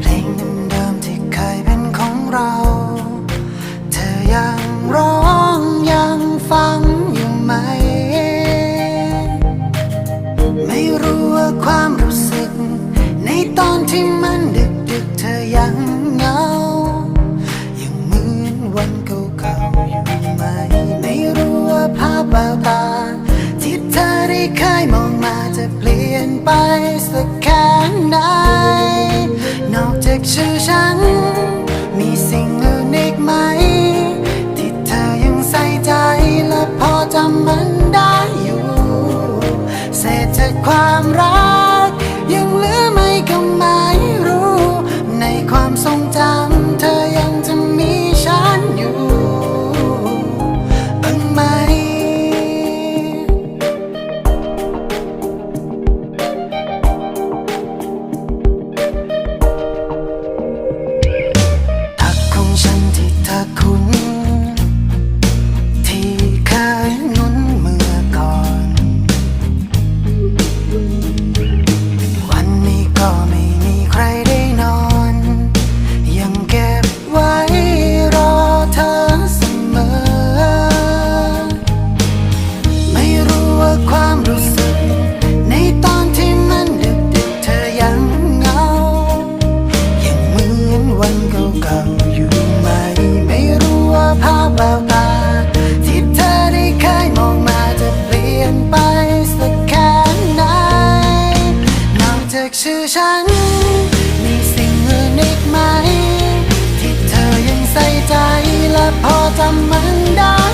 เพลงเดิมที่เคยเป็นของเรา เธอยังร้องยังฟังอยู่ไหม ไม่รู้ว่าความรู้สึก ในตอนที่มันดึกดึกเธอยังเงา ยังเหมือนวันเก่าๆอยู่ไหม ไม่รู้ว่าภาพแววตาที่เธอได้เคยมองมาจะเปลี่ยนไปสักแค่ไหน ชื่อฉัน มีสิ่งอื่นอีกไหม ที่เธอยังใส่ใจและพอจำมันัน มีสิ่งอื่นอีกไหม ที่เธอยังใส่ใจและพอจำมันได้